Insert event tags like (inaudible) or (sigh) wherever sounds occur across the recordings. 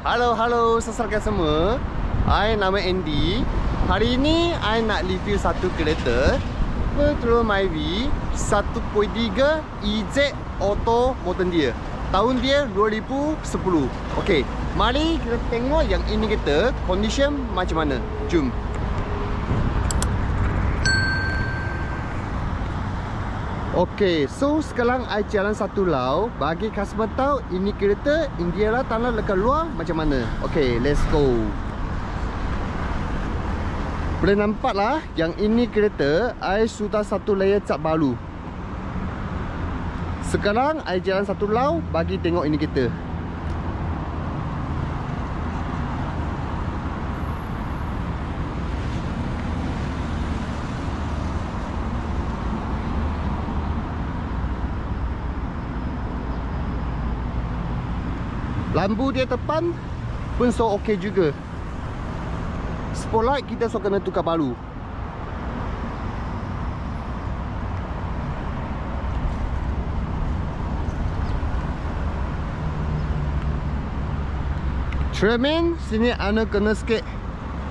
Halo, halo sesarkan semua. I nama Andy. Hari ini I nak review satu kereta Petrol Myvi 1.3 EZ Auto Motor dia. Tahun dia 2010. Okey, mari kita tengok yang ini kita condition macam mana. Jom. Okey, so sekarang I jalan satu lau Bagi customer tahu ini kereta Indiara tanah dekat luar macam mana? Okey, let's go. Boleh nampak lah Yang ini kereta I sudah satu layer cat baru. Sekarang I jalan satu lau Bagi tengok ini kereta Lampu dia depan pun so okey juga. Spotlight kita so kena tukar baru. Tremin sini ana kena sikit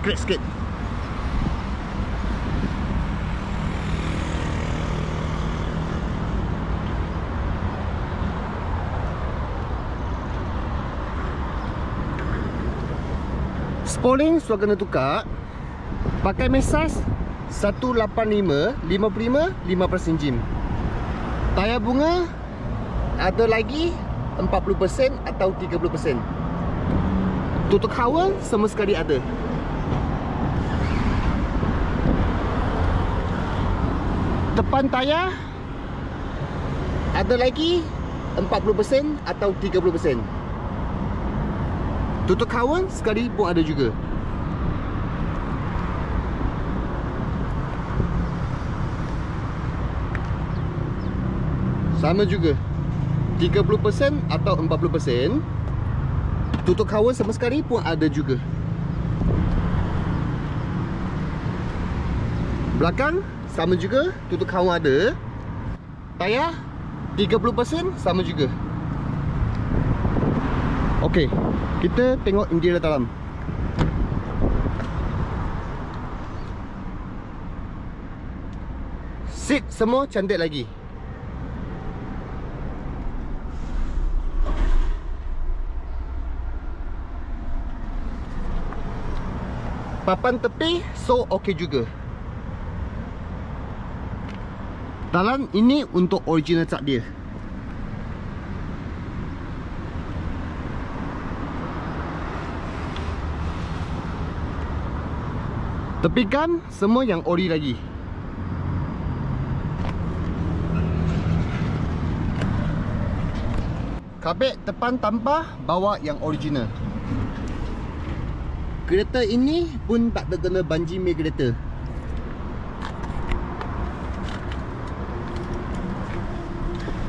crack sikit. Spoiling sudah kena tukar. Pakai mesas 185 55 5% enjin Tayar bunga Ada lagi 40% atau 30% Tutup kawal sama sekali ada. Depan tayar Ada lagi 40% atau 30% Tutup kawan sekali pun ada juga. Sama juga. 30% atau 40% Tutup kawan sama sekali pun ada juga. Belakang sama juga Tutup kawan ada. Tayar 30% sama juga Okey, kita tengok interior dalam. Seat semua cantik lagi. Papan tepi so okey juga. Dalam ini untuk original cat dia. Tepikan semua yang ori lagi. Kabek depan tanpa bawa yang original. Kereta ini pun tak terkena banji mei kereta.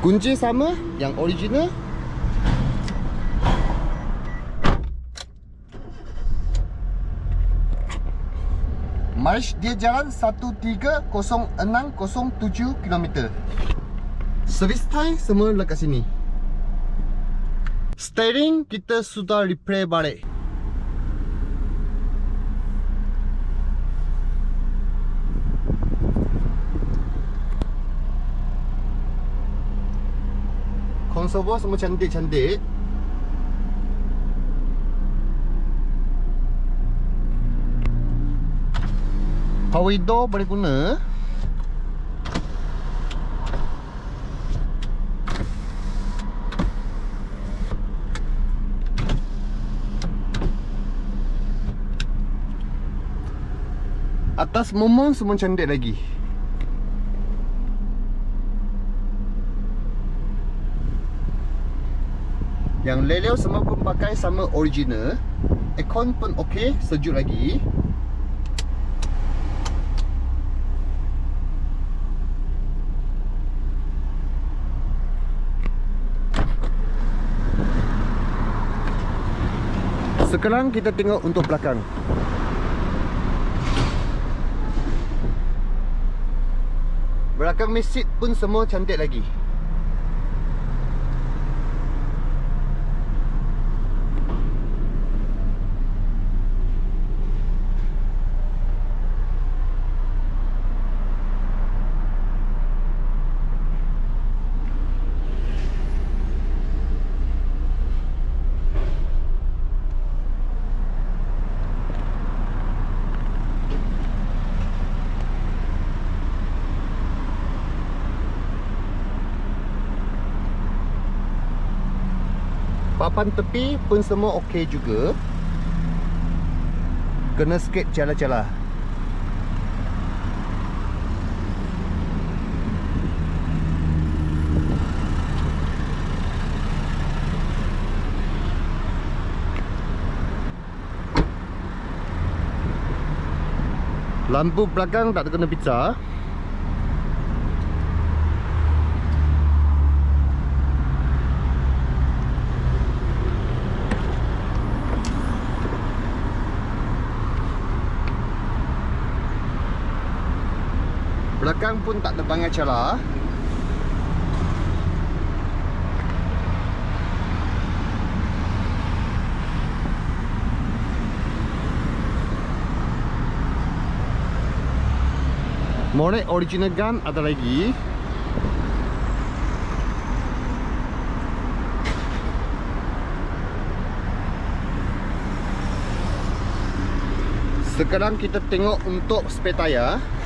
Kunci sama yang original March dia jalan 1306007 km Service time semua dekat sini. Steering kita sudah repair balik. Konsol semua cantik-cantik Power door boleh guna? Atas momong semua cantik lagi. Yang leleo semua pun pakai sama original. Aircon pun okey, sejuk lagi Sekarang kita tengok untuk belakang. Belakang mesin pun semua cantik lagi Depan tepi pun semua okey juga. Kena sikit celah-celah. Lampu belakang tak terkena pizza. Belakang pun tak ada banyak celah. Morek original gun ada lagi. Sekarang kita tengok untuk spare tayar.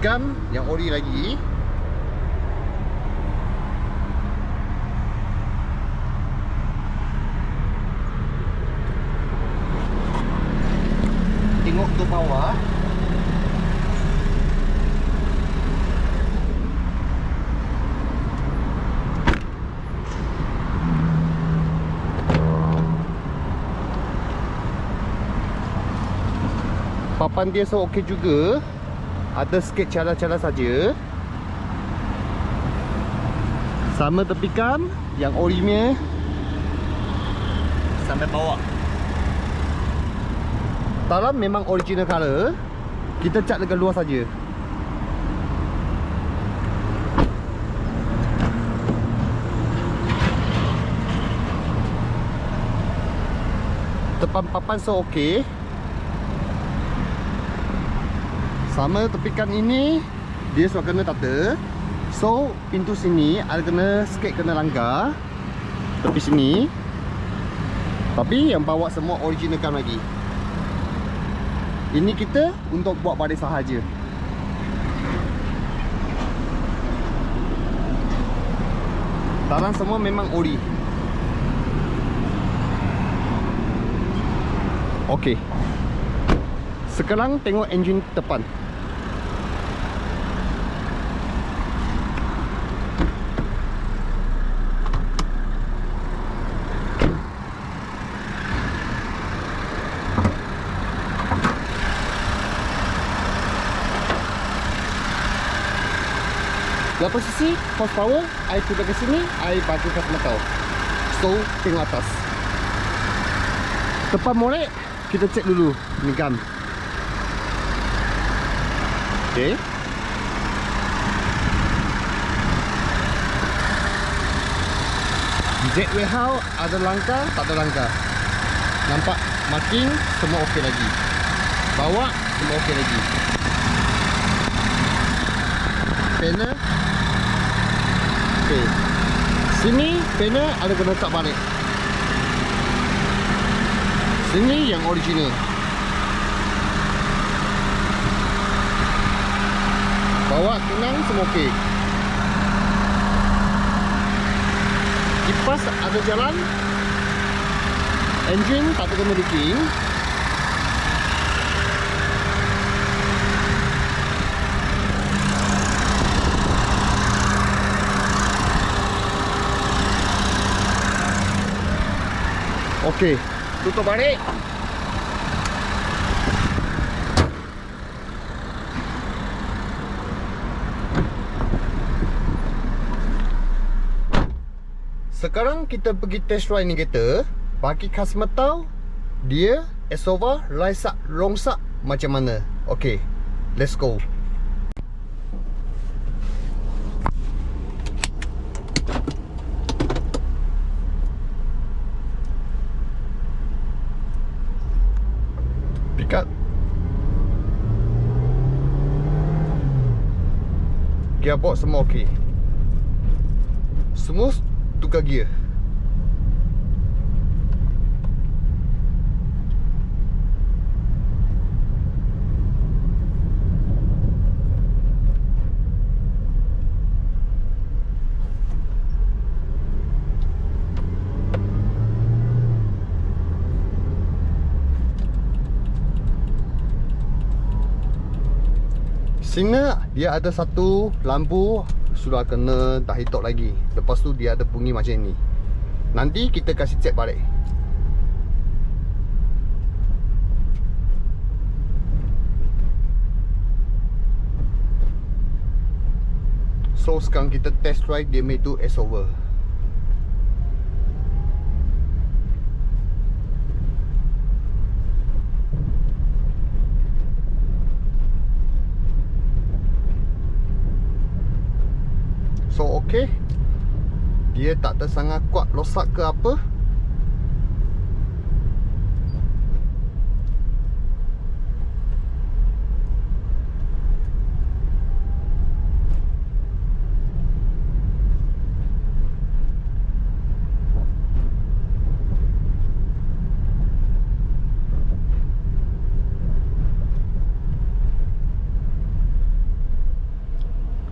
Tepikan yang ori lagi. Tengok ke bawah. Papan dia so okey juga. Ada sikit cara-cara saja. Sama tepikan yang orinya Sampai bawah dalam memang original color. Kita cat dengan luar saja. Depan papan so okey. Sama tepikan ini dia sudah kena tata. So pintu sini ada kena sikit kena langgar tepi sini. Tapi yang bawa semua original kan lagi. Ini kita untuk buat baris sahaja. Tarang semua memang ori. Okey. Sekarang tengok enjin depan. Dalam posisi horsepower I turun ke sini I bagi ke metal So tengok atas. Depan molek Kita cek dulu Ni gun Okay Jet warehouse ada langkah Tak ada langkah Nampak marking Semua okey lagi Bawa Semua okey lagi Panel Okey. Sini panel ada kena letak balik. Sini yang original. Bawa tenang semua okey. Kipas ada jalan. Engine tak ada kena leaking. Okey, tutup balik. Sekarang kita pergi test ride ni kereta Bagi customer tahu Dia Esova Raisak Rongsak Macam mana? Okay Let's go. Pick up. Gearbox semua okey. Semua tukar gear. Sini dia ada satu lampu sudah kena dah hidup lagi. Lepas tu dia ada bunyi macam ni. Nanti kita kasih cek balik. So sekarang kita test drive dia itu S over. So okay Dia tak tersangat kuat losak ke apa?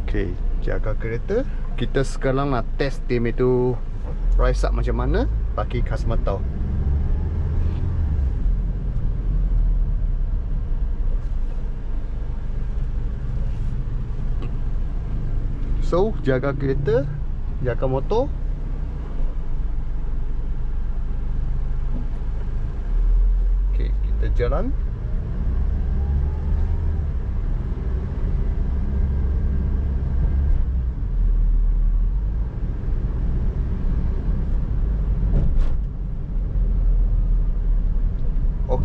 Okay, jaga kereta Kita sekarang nak test tim itu Rise up macam mana Bagi customer So, jaga kereta Jaga motor. Jalan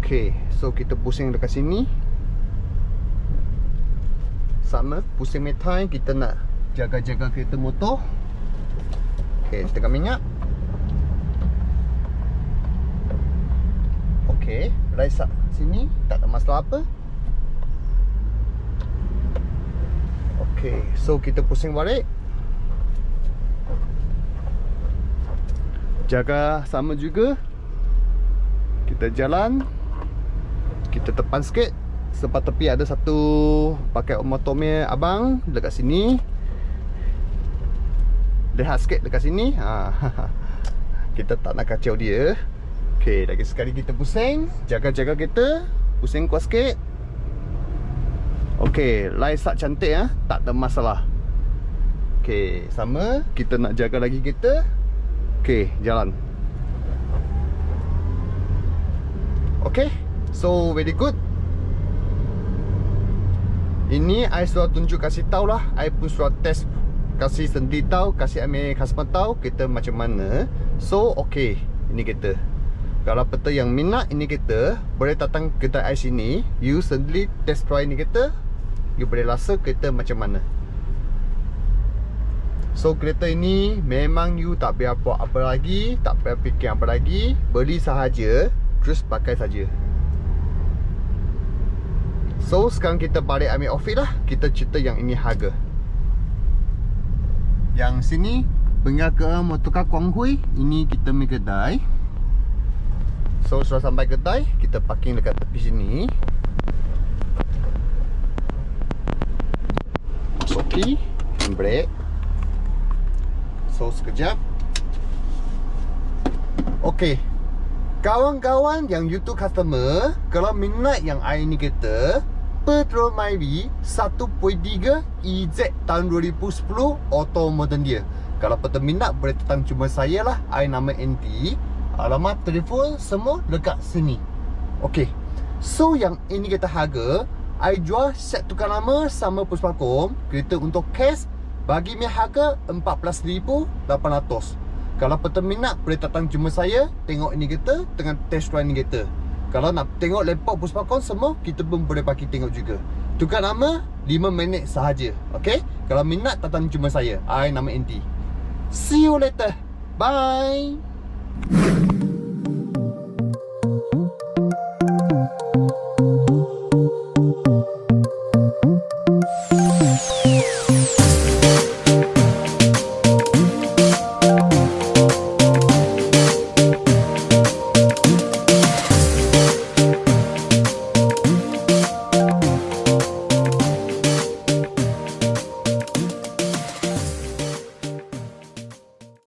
Okay, so kita pusing dekat sini. Sama, pusing metai Kita nak jaga-jaga kereta motor. Okay, tekan minyak. Okay, rise up sini Tak ada masalah apa. Okay, so kita pusing balik. Jaga sama juga. Kita jalan Kita tepan sikit. Sepat tepi ada satu Pakai punya abang Dekat sini. Lihat sikit dekat sini. Ha. (laughs) Kita tak nak kacau dia. Okay, lagi sekali kita pusing. Jaga-jaga kita Pusing kuat sikit. Okay, laisak cantik ah, Tak ada masalah. Okay, sama. Kita nak jaga lagi kita Okay, jalan. Okay So very good. Ini I sudah tunjuk kasih tahu lah. I pun sudah test Kasih sendiri tahu Kasih ambil customer tahu Kita macam mana. So okay. Ini kita Kalau peta yang minat ini kita Boleh datang kedai I sini You sendiri test try ini kita You boleh rasa kereta macam mana. So kereta ini memang you tak payah buat apa lagi Tak payah fikir apa lagi. Beli sahaja Terus pakai saja So sekarang kita balik ambil outfit lah. Kita cerita yang ini harga. Yang sini Pengal ke Motoka Kuang Hui. Ini kita punya kedai. So sudah sampai kedai Kita parking dekat tepi sini. Masuki Handbrake So sekejap. Okay Kawan-kawan yang YouTube customer Kalau minat yang air ni kereta Petrol Myvi 1.3 EZ tahun 2010 Auto modern dia Kalau peter minat boleh datang cuma saya lah. I nama NT Alamat telefon semua dekat sini. Okay So yang ini kita harga I jual set tukar nama sama puspakom Kereta untuk cash Bagi mi harga 14,800 kalau peterminat boleh datang jumpa saya Tengok ini kereta Dengan test drive ini kereta Kalau nak tengok laptop Puspakon semua Kita pun boleh pakai tengok juga. Tukar nama 5 minit sahaja Okay Kalau minat datang jumpa saya. I nama NT See you later. Bye